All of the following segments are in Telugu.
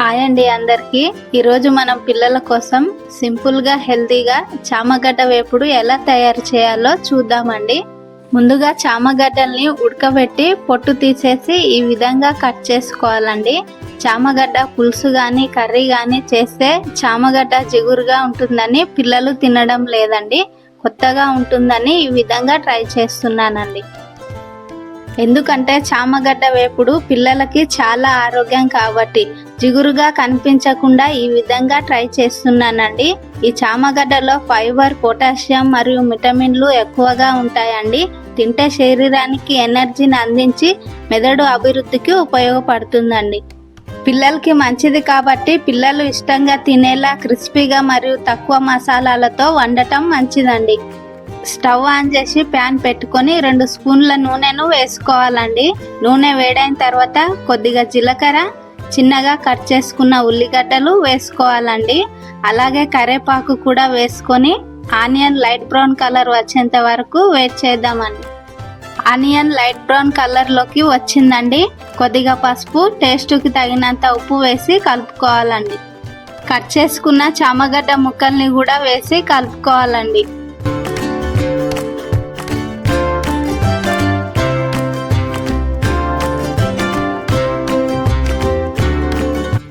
హాయ్ అండి అందరికీ. ఈరోజు మనం పిల్లల కోసం సింపుల్గా హెల్తీగా చామగడ్డ వేపుడు ఎలా తయారు చేయాలో చూద్దామండి. ముందుగా చామగడ్డల్ని ఉడకబెట్టి పొట్టు తీసేసి ఈ విధంగా కట్ చేసుకోవాలండి. చామగడ్డ పులుసు కానీ కర్రీ కానీ చేస్తే చామగడ్డ జిగురుగా ఉంటుందని పిల్లలు తినడం లేదండి. కొత్తగా ఉంటుందని ఈ విధంగా ట్రై చేస్తున్నానండి. ఎందుకంటే చామగడ్డ వేపుడు పిల్లలకి చాలా ఆరోగ్యం కాబట్టి జిగురుగా కనిపించకుండా ఈ విధంగా ట్రై చేస్తున్నానండి. ఈ చామగడ్డలో ఫైబర్ పొటాషియం మరియు విటమిన్లు ఎక్కువగా ఉంటాయండి. తింటే శరీరానికి ఎనర్జీని అందించి మెదడు అభివృద్ధికి ఉపయోగపడుతుందండి. పిల్లలకి మంచిది కాబట్టి పిల్లలు ఇష్టంగా తినేలా క్రిస్పీగా మరియు తక్కువ మసాలాలతో వండటం మంచిదండి. స్టవ్ ఆన్ చేసి ప్యాన్ పెట్టుకొని రెండు స్పూన్ల నూనెను వేసుకోవాలండి. నూనె వేడైన తర్వాత కొద్దిగా జీలకర్ర చిన్నగా కట్ చేసుకున్న ఉల్లిగడ్డలు వేసుకోవాలండి. అలాగే కరేపాకు కూడా వేసుకొని ఆనియన్ లైట్ బ్రౌన్ కలర్ వచ్చేంత వరకు వెయిట్ చేద్దామండి. ఆనియన్ లైట్ బ్రౌన్ కలర్లోకి వచ్చిందండి. కొద్దిగా పసుపు టేస్ట్కి తగినంత ఉప్పు వేసి కలుపుకోవాలండి. కట్ చేసుకున్న చామగడ్డ ముక్కల్ని కూడా వేసి కలుపుకోవాలండి.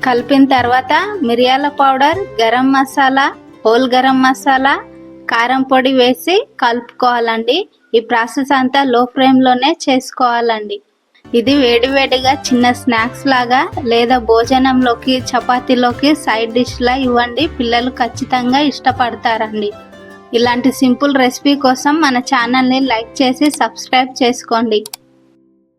కలిపిన తర్వాత మిరియాల పౌడర్ గరం మసాలా హోల్ గరం మసాలా కారం పొడి వేసి కలుపుకోవాలండి. ఈ ప్రాసెస్ అంతా లో ఫ్లేమ్లోనే చేసుకోవాలండి. ఇది వేడివేడిగా చిన్న స్నాక్స్ లాగా లేదా భోజనంలోకి చపాతీలోకి సైడ్ డిష్లా ఇవ్వండి. పిల్లలు ఖచ్చితంగా ఇష్టపడతారండి. ఇలాంటి సింపుల్ రెసిపీ కోసం మన ఛానల్ని లైక్ చేసి సబ్స్క్రైబ్ చేసుకోండి.